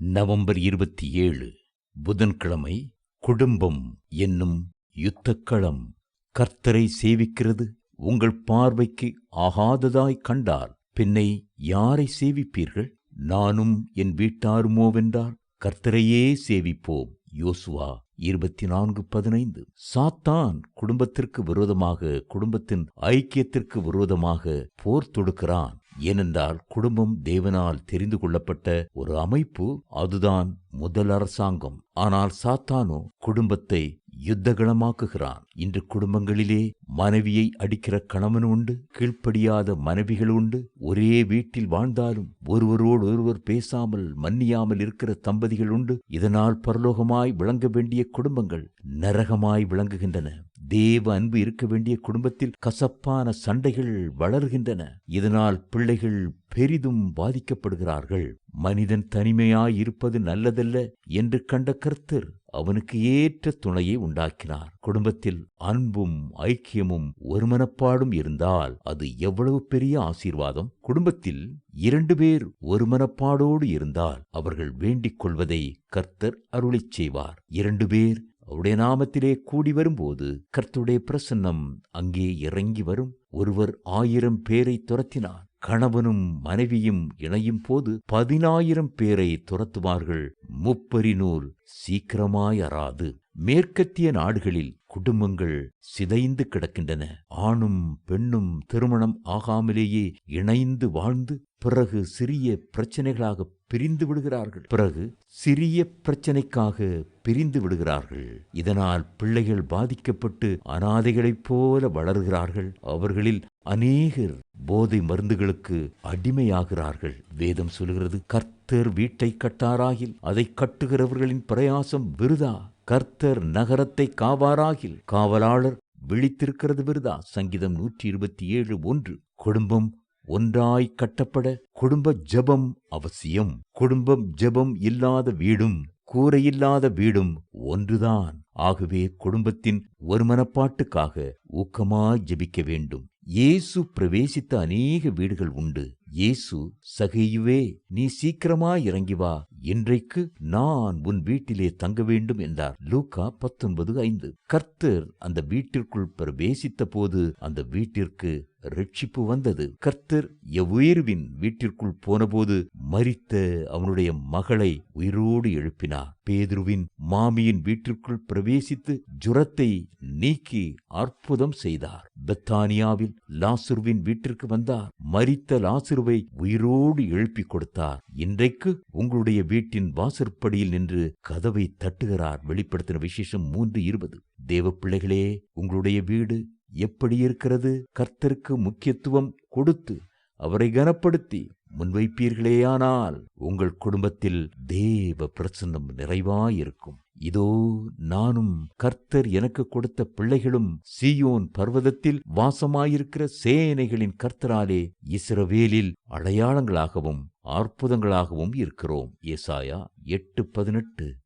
November இருபத்தி ஏழு புதன்கிழமை குடும்பம் என்னும் யுத்தக்களம் கர்த்தரை சேவிக்கிறது உங்கள் பார்வைக்கு ஆகாததாய் கண்டால் பின்னை யாரை சேவிப்பீர்கள்? நானும் என் வீட்டாருமோவென்றார். கர்த்தரையே சேவிப்போம். யோசுவா இருபத்தி நான்கு பதினைந்து. சாத்தான் குடும்பத்திற்கு விரோதமாக குடும்பத்தின் ஐக்கியத்திற்கு விரோதமாக போர் தொடுக்கிறான். ஏனென்றால் குடும்பம் தேவனால் தெரிந்து கொள்ளப்பட்ட ஒரு அமைப்பு அதுதான் முதல் அரசாங்கம். ஆனால் சாத்தானோ குடும்பத்தை யுத்தகணமாக்குகிறான் இன்று குடும்பங்களிலே மனைவியை அடிக்கிற கணவன் உண்டு கீழ்ப்படியாத மனைவிகள் உண்டு. ஒரே வீட்டில் வாழ்ந்தாலும் ஒருவரோடு ஒருவர் பேசாமல் மன்னியாமல் இருக்கிற தம்பதிகள் உண்டு. இதனால் பரலோகமாய் விளங்க வேண்டிய குடும்பங்கள் நரகமாய் விளங்குகின்றன. தேவ அன்பு இருக்க வேண்டிய குடும்பத்தில் கசப்பான சண்டைகள் வளர்கின்றன. இதனால் பிள்ளைகள் பெரிதும் பாதிக்கப்படுகிறார்கள். மனிதன் தனிமையாய் இருப்பது நல்லதல்ல என்று கண்ட கர்த்தர் அவனுக்கு ஏற்ற துணையை உண்டாக்கினார். குடும்பத்தில் அன்பும் ஐக்கியமும் ஒருமனப்பாடும் இருந்தால் அது எவ்வளவு பெரிய ஆசீர்வாதம். குடும்பத்தில் இரண்டு பேர் ஒருமனப்பாடோடு இருந்தால் அவர்கள் வேண்டிக் கொள்வதை கர்த்தர் அருளிச் செய்வார். இரண்டு பேர் அவருடைய நாமத்திலே கூடி வரும்போது கர்த்துடைய பிரசன்னம் அங்கே இறங்கி வரும். ஒருவர் ஆயிரம் பேரை துரத்தினார். கணவனும் மனைவியும் இணையும் போது பதினாயிரம் பேரை துரத்துவார்கள். முப்பரினூர் சீக்கிரமாயறாது மேற்கத்திய நாடுகளில் குடும்பங்கள் சிதைந்து கிடக்கின்றன. ஆணும் பெண்ணும் திருமணம் ஆகாமலேயே இணைந்து வாழ்ந்து பிறகு சிறிய பிரச்சனைகளாக பிரிந்து விடுகிறார்கள். பிறகு சிறிய பிரச்சனைக்காக பிரிந்து விடுகிறார்கள். இதனால் பிள்ளைகள் பாதிக்கப்பட்டு அனாதைகளைப் போல வளர்கிறார்கள். அவர்களில் அநேகர் போதை மருந்துகளுக்கு அடிமையாகிறார்கள். வேதம் சொல்கிறது கர்த்தர் வீட்டை கட்டாராகில் அதை கட்டுகிறவர்களின் பிரயாசம் விருதா? கர்த்தர் நகரத்தை காவாராகில் காவலாளர் விழித்திருக்கிறது விருதா? சங்கீதம் நூற்றி இருபத்தி ஏழு ஒன்று. குடும்பம் ஒன்றாய் கட்டப்பட குடும்ப ஜபம் அவசியம். குடும்பம் ஜபம் இல்லாத வீடும் கூரையில்லாத வீடும் ஒன்றுதான். ஆகவே குடும்பத்தின் ஒருமனப்பாட்டுக்காக ஊக்கமாய் ஜபிக்க வேண்டும். இயேசு பிரவேசித்த அநேக வீடுகள் உண்டு. இயேசு சகையுவே நீ சீக்கிரமா இறங்கி வா. இன்றைக்கு நான் உன் வீட்டிலே தங்க வேண்டும் என்றார். லூகா பத்தொன்பது ஐந்து. கர்த்தர் அந்த வீட்டிற்குள் பிரவேசித்த போது அந்த வீட்டிற்கு ரட்சிப்பு வந்தது. கர்த்தர் எவ்வுயிருவின் வீட்டிற்குள் போனபோது மறித்த அவனுடைய மகளை உயிரோடு எழுப்பினார். பேதுருவின் மாமியின் வீட்டிற்குள் பிரவேசித்து ஜுரத்தை நீக்கி அற்புதம் செய்தார். பெத்தானியாவில் லாசுருவின் வீட்டிற்கு வந்தார். மரித்த லாசுருவை உயிரோடு எழுப்பி கொடுத்தார். இன்றைக்கு உங்களுடைய வீட்டின் வாசற்படியில் நின்று கதவை தட்டுகிறார். வெளிப்படுத்தின விசேஷம் மூன்று இருபது. தேவ பிள்ளைகளே உங்களுடைய வீடு எப்படி இருக்கிறது? கர்த்தருக்கு முக்கியத்துவம் கொடுத்து அவரை கனப்படுத்தி முன்வைப்பீர்களேயானால் உங்கள் குடும்பத்தில் தேவ பிரசன்னம் நிறைவாயிருக்கும். இதோ நானும் கர்த்தர் எனக்கு கொடுத்த பிள்ளைகளும் சீயோன் பர்வதத்தில் வாசமாயிருக்கிற சேனைகளின் கர்த்தராலே இஸ்ரவேலில் அடையாளங்களாகவும் அற்புதங்களாகவும் இருக்கிறோம். ஏசாயா எட்டு பதினெட்டு.